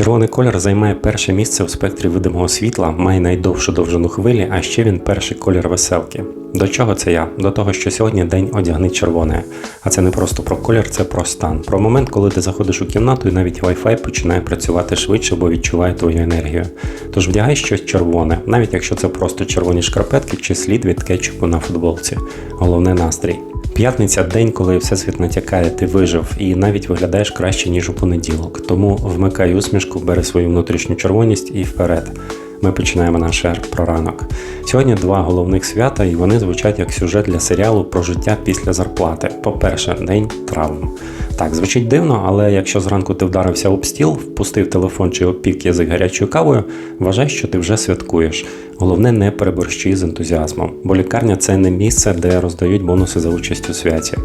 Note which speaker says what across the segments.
Speaker 1: Червоний колір займає перше місце у спектрі видимого світла, має найдовшу довжину хвилі, а ще він перший колір веселки. До чого це я? До того, що сьогодні день одягни червоне. А це не просто про колір, це про стан. Про момент, коли ти заходиш у кімнату і навіть Wi-Fi починає працювати швидше, бо відчуває твою енергію. Тож вдягай щось червоне, навіть якщо це просто червоні шкарпетки чи слід від кетчупу на футболці. Головне настрій. П'ятниця день, коли всесвіт натякає, ти вижив і навіть виглядаєш краще, ніж у понеділок. Тому вмикай усмішку, бери свою внутрішню червоність і вперед. Ми починаємо наш ер про ранок. Сьогодні два головних свята, і вони звучать як сюжет для серіалу про життя після зарплати. По-перше, день травм. Так, звучить дивно, але якщо зранку ти вдарився об стіл, впустив телефон чи опік язик гарячою кавою, вважай, що ти вже святкуєш. Головне, не переборщи з ентузіазмом, бо лікарня це не місце, де роздають бонуси за участь у святі.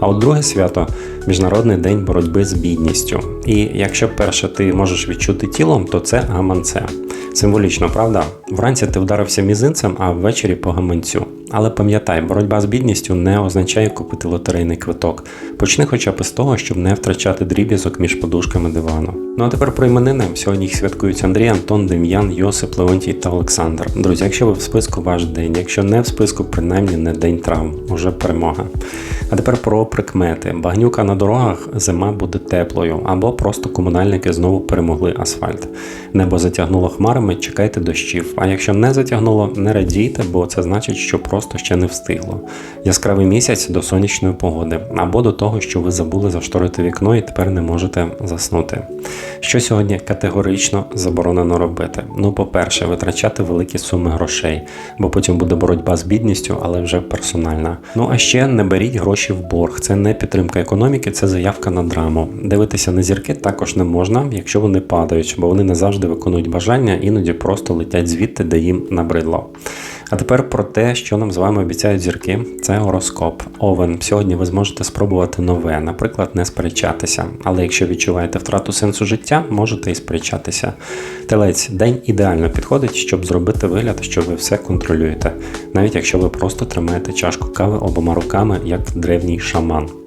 Speaker 1: А от друге свято Міжнародний день боротьби з бідністю. І якщо перше ти можеш відчути тілом, то це гаманце. Символічно, правда? Вранці ти вдарився мізинцем, а ввечері по гаманцю. Але пам'ятай, боротьба з бідністю не означає купити лотерейний квиток. Почни хоча б з того, щоб не втрачати дріб'язок між подушками дивану. Ну а тепер про іменини. Сьогодні їх святкують Андрій, Антон, Дем'ян, Йосип, Леонтій та Олександр. Друзі, якщо ви в списку ваш день, якщо не в списку, принаймні не день травм, уже перемога. А тепер про прикмети. Багнюка на дорогах зима буде теплою, або просто комунальники знову перемогли асфальт. Небо затягнуло хмарами, чекайте дощів. А якщо не затягнуло, не радійте, бо це значить, що просто ще не встигло. Яскравий місяць до сонячної погоди, або до того, що ви забули зашторити вікно і тепер не можете заснути. Що сьогодні категорично заборонено робити? Ну, по-перше, витрачати великі суми грошей, бо потім буде боротьба з бідністю, але вже персональна. Ну а ще не беріть гроші в борг. Це не підтримка економіки, це заявка на драму. Дивитися на зірки також не можна, якщо вони падають, бо вони не завжди виконують бажання, іноді просто летять звідти, де їм набридло. А тепер про те, що нам з вами обіцяють зірки, це гороскоп. Овен. Сьогодні ви зможете спробувати нове, наприклад, не сперечатися. Але якщо відчуваєте втрату сенсу життя, можете і сперечатися. Телець, день ідеально підходить, щоб зробити вигляд, що ви все контролюєте, навіть якщо ви просто тримаєте чашку кави обома руками, як древній шаман.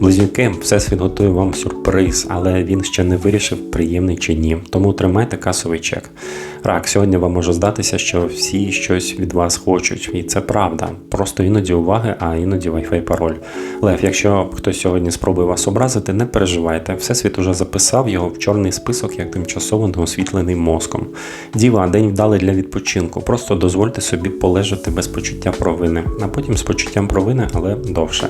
Speaker 1: Близнюки, всесвіт готує вам сюрприз, але він ще не вирішив, приємний чи ні. Тому тримайте касовий чек. Рак, сьогодні вам може здатися, що всі щось від вас хочуть, і це правда. Просто іноді уваги, а іноді Wi-Fi пароль. Лев, якщо хтось сьогодні спробує вас образити, не переживайте. Всесвіт уже записав його в чорний список як тимчасово неосвітлений мозком. Діва, день вдалий для відпочинку. Просто дозвольте собі полежати без почуття провини, а потім з почуттям провини, але довше.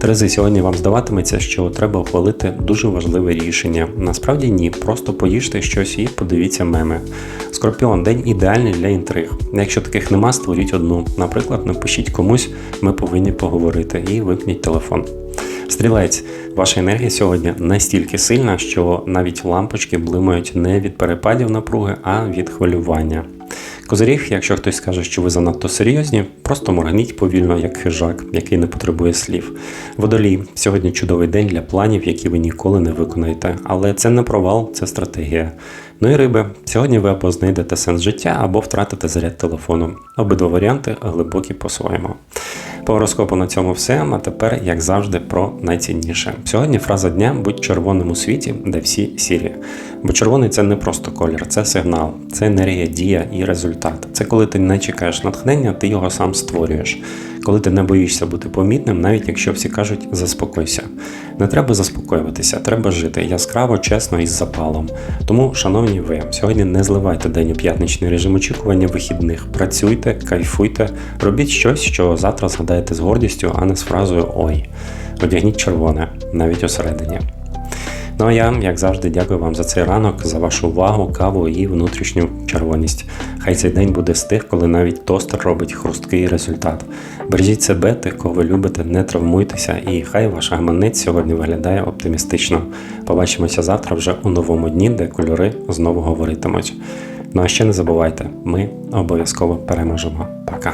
Speaker 1: Терези, сьогодні вам здаватиметься, що треба ухвалити дуже важливе рішення. Насправді ні, просто поїжте щось і подивіться меми. Скорпіон день ідеальний для інтриг. Якщо таких нема, створіть одну. Наприклад, напишіть комусь, ми повинні поговорити, і вимкніть телефон. Стрілець, ваша енергія сьогодні настільки сильна, що навіть лампочки блимають не від перепадів напруги, а від хвилювання. Козиріг, якщо хтось скаже, що ви занадто серйозні, просто моргніть повільно, як хижак, який не потребує слів. Водолій, сьогодні чудовий день для планів, які ви ніколи не виконаєте. Але це не провал, це стратегія. Ну і риби, сьогодні ви або знайдете сенс життя, або втратите заряд телефону. Обидва варіанти глибокі по-своєму. По гороскопу на цьому все. А тепер, як завжди, про найцінніше. Сьогодні фраза дня будь червоним у світі, де всі сірі. Бо червоний це не просто колір, це сигнал, це енергія, дія і результат. Це коли ти не чекаєш натхнення, ти його сам створюєш. Коли ти не боїшся бути помітним, навіть якщо всі кажуть заспокойся. Не треба заспокоюватися, треба жити яскраво, чесно і з запалом. Тому, шановні ви, сьогодні не зливайте день у п'ятничний режим очікування вихідних. Працюйте, кайфуйте, робіть щось, що завтра згадаєте з гордістю, а не з фразою Ой. Одягніть червоне, навіть усередині. Ну а я, як завжди, дякую вам за цей ранок, за вашу увагу, каву і внутрішню червоність. Хай цей день буде з тих, коли навіть тостер робить хрусткий результат. Бережіть себе, тих, кого ви любите, не травмуйтеся, і хай ваш гаманець сьогодні виглядає оптимістично. Побачимося завтра вже у новому дні, де кольори знову говоритимуть. Ну а ще не забувайте, ми обов'язково переможемо. Пока!